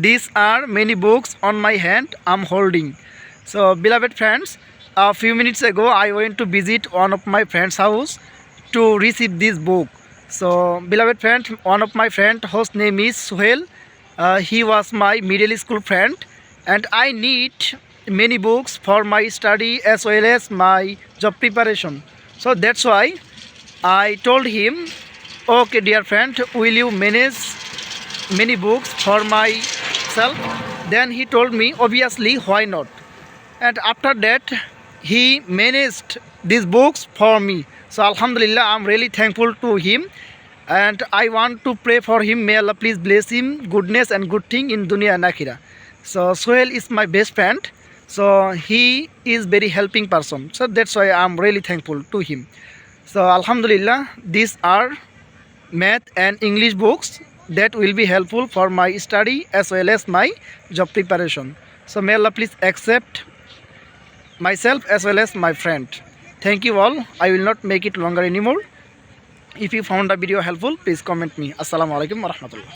These are many books on my hand I'm holding. So, beloved friends, a few minutes ago I went to visit one of my friend's house to receive this book. So, beloved friend, one of my friend whose name is Suhail. Uh, he was my middle school friend, and I need many books for my study as well as my job preparation. So that's why I told him, okay, dear friend, will you manage many books for myself? Then he told me, obviously, why not? And after that, he managed these books for me. So, Alhamdulillah, I'm really thankful to him. And I want to pray for him. May Allah please bless him, goodness and good thing in dunya and akhirah. So, Sohail is my best friend. So, he is very helping person. So, that's why I'm really thankful to him. So, Alhamdulillah, these are math and English books that will be helpful for my study as well as my job preparation. So, may Allah please accept myself as well as my friend. Thank you all. I will not make it longer anymore. If you found the video helpful, please comment me. Assalamu alaikum wa rahmatullah.